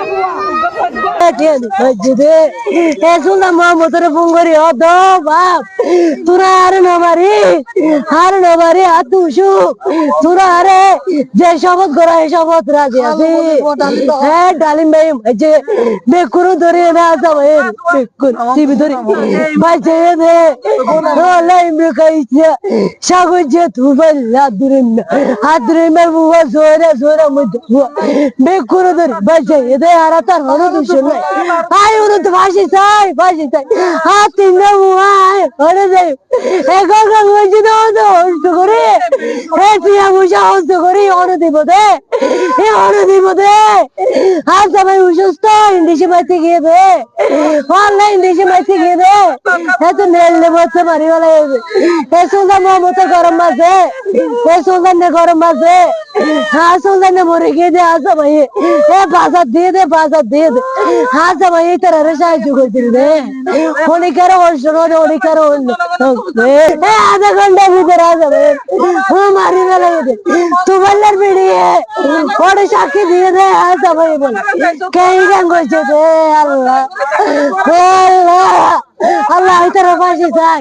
Yahweh. টিয়া দি মসজিদে এ সুলতান মোহাম্মদের বুঙ্গরি ও দো বাপ তোরা আর নমারি আর নমারি আতুসু তোরা আরে যে শপথ করা এই শপথ রাজি আছে হ্যাঁ ডালিম ভাই যে বেকুরু ধরে না আসা ভাই বেকুর টিভি ধরে বাজে দে ওলাই মেকাইছে সাগর যে তুবাই লাদুরে না হাদুরে মে বুয়া জোরে জোরে মধ্যে বেকুরু ধরে বাজে দে আর তার হলো দুশো নাই আই ওর তো ফাঁসি চাই ফাঁসি চাই হাত বুয়া আয় হরে যাই এখন তো তো হস্ত করে হে টিয়া বুঝা হস্ত করি অন দিব দে এ অন দিব দে আর সবাই অসুস্থ ইন্ডিশে মাইতে গিয়ে দে অনলাইন ইন্ডিশে মাইতে গিয়ে দে হে তো নেল নে বসে মারি বলে হে সুলতান মোহাম্মদ গরম মাসে হে সুলতান নে গরম মাসে হ্যাঁ সুলতান নে মরে গিয়ে দে আসা ভাই। এ বাজার দিয়ে দে, বাজার দিয়ে দে। হ্যাঁ এই তারা সাহায্য করছিল দে অনেকের অংশ নয় অনেকের এ আধা ঘণ্টা ভিতরে আসবে ও মারি লাগে দে। তোমার ওরে সাক্ষী দিয়ে দে আসা ভাই বল। কে গান দে আল্লাহ আল্লাহ আল্লাহ এই তারা চাই